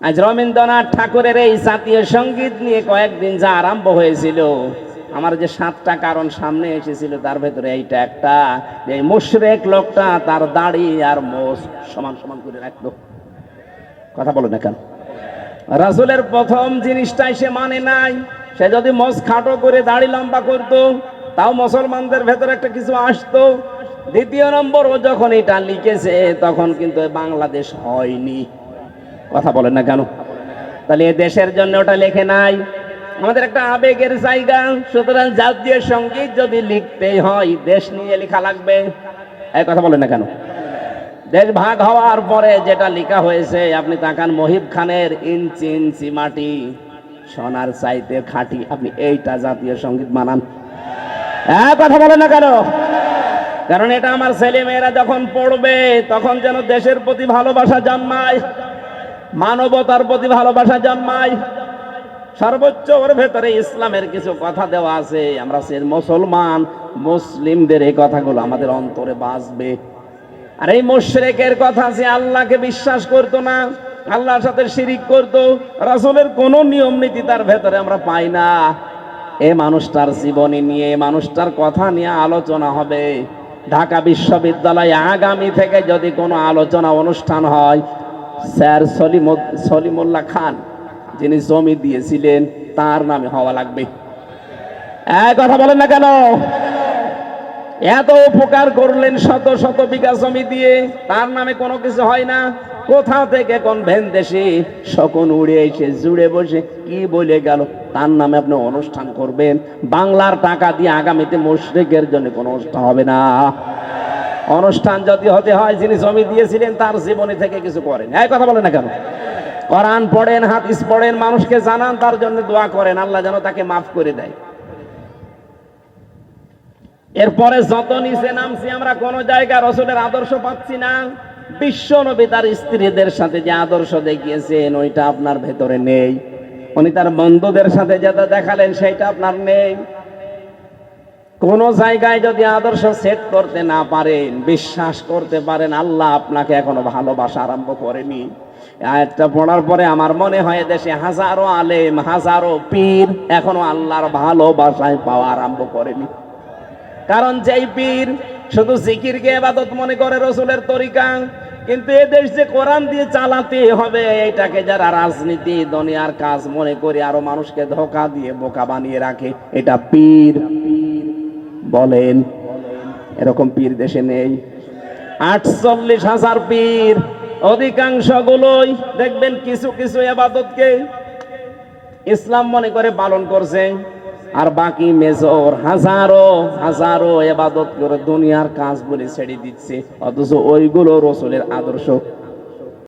আজ রবীন্দ্রনাথ ঠাকুরের এই জাতীয় সংগীত নিয়ে কয়েকদিন যা আরম্ভ হয়েছিল, আমার যে সাতটা কারণ সামনে এসেছিল, তার ভেতরে এইটা একটা যে মুশরেক লোকটা তার দাড়ি আর মোষ সমান সমান করে রাখতো কথা বলো না কেন? রাসুলের প্রথম জিনিসটাই সে মানে নাই, সে যদি মোষ খাটো করে দাড়ি লম্বা করতো, তাও মুসলমানদের ভেতরে একটা কিছু আসতো। দ্বিতীয় নম্বর ও যখন এটা লিখেছে, তখন কিন্তু বাংলাদেশ হয়নি। কথা বলেন না কেন? তাহলে এ দেশের জন্য ওটা লেখে নাই। আমাদের একটা আবেগের জায়গা। সুতরাং জাতীয় সংগীত যদি লিখতেই হয়, দেশ নিয়ে লেখা লাগবে। এই কথা বলেন না কেন? দেশ ভাগ হওয়ার পরে যেটা লেখা হয়েছে, আপনি তাকান মহিব খানের ইঞ্চি ইঞ্চি মাটি, সোনার চাইতে খাঁটি। আপনি এইটা জাতীয় সংগীত মানান। হ্যাঁ কথা বলেন না কেন? কারণ এটা আমার ছেলে মেয়েরা যখন পড়বে, তখন যেন দেশের প্রতি ভালোবাসা জন্মায়। মানবতার প্রতি ভালোবাসা জন্মায় সর্বোচ্চ ওর ভেতরে ইসলামের কিছু কথা দেওয়া আছে। আমরা সে মুসলমান, মুসলিমদের এই কথাগুলো আমাদের অন্তরে বাঁচবে। আর এই মুশরেকের কথা যে আল্লাহকে বিশ্বাস করতো না, আল্লাহর সাথে শিরিক করতো। রাসূলের কোনো নিয়ম নীতি তার ভেতরে আমরা পাই না। এ মানুষটার জীবনী নিয়ে মানুষটার কথা নিয়ে আলোচনা হবে। ঢাকা বিশ্ববিদ্যালয়ে আগামী থেকে যদি কোনো আলোচনা অনুষ্ঠান হয় স্যার সলিম সলিমুল্লাহ খান, যিনি জমি দিয়েছিলেন, তার নামে হওয়া লাগবে। কথা বলেন না কেন? এত উপকার করলেন শত শত বিঘা জমি দিয়ে, তার নামে কোনো কিছু হয় না। কোথা থেকে কোন ভেন দেশে শকুন উড়ে এসে জুড়ে বসে, কি বলে গেল? তার নামে আপনি অনুষ্ঠান করবেন। বাংলার টাকা দিয়ে আগামীতে মুশরিকের জন্য কোনো অনুষ্ঠান হবে না। অনুষ্ঠান যদি হতে হয়, যিনি জমি দিয়েছিলেন, তার জীবনী থেকে কিছু করেন। এই কথা বলেন না কেন? কোরআন পড়েন, হাদিস পড়েন, মানুষকে জানান, তার জন্য দোয়া করেন। আল্লাহ যেন তাকে মাফ করে দেয়। এরপরে যত নিচে নামছি আমরা, কোন জায়গায় রসুলের আদর্শ পাচ্ছি না। বিশ্ব নবী তার স্ত্রীদের সাথে যে আদর্শ দেখিয়েছেন, ওইটা আপনার ভেতরে নেই। উনি তার বন্ধুদের সাথে যেটা দেখালেন, সেটা আপনার নেই। কোন জায়গায় যদি আদর্শ সেট করতে না পারেন, বিশ্বাস করতে পারেন, আল্লাহ আপনাকে এখনও ভালোবাসা আরম্ভ করেনি। আয়াতটা পড়ার পরে আমার মনে হয় দেশে হাজারো আলেম, হাজারো পীর এখনও আল্লাহর ভালোবাসায় পাওয়া আরম্ভ করেনি। কারণ যেই পীর শুধু জিকিরকে এবাদত মনে করে রসুলের তরিকা, কিন্তু এ দেশ যে কোরআন দিয়ে চালাতে হবে, এটাকে যারা রাজনীতি, দুনিয়ার কাজ মনে করে আরও মানুষকে ধোকা দিয়ে বোকা বানিয়ে রাখে, এটা পীর। বলেন, এরকম পীর দেশে নেই। আটচল্লিশ হাজার পীর অধিকাংশ গুলোই দেখবেন কিছু কিছু এবাদতকে ইসলাম মনে করে পালন করছে, আর বাকি মেজর হাজারো হাজারো এবাদত করে দুনিয়ার কাজ বলে ছেড়ে দিচ্ছে, অথচ ওইগুলো রসুলের আদর্শ।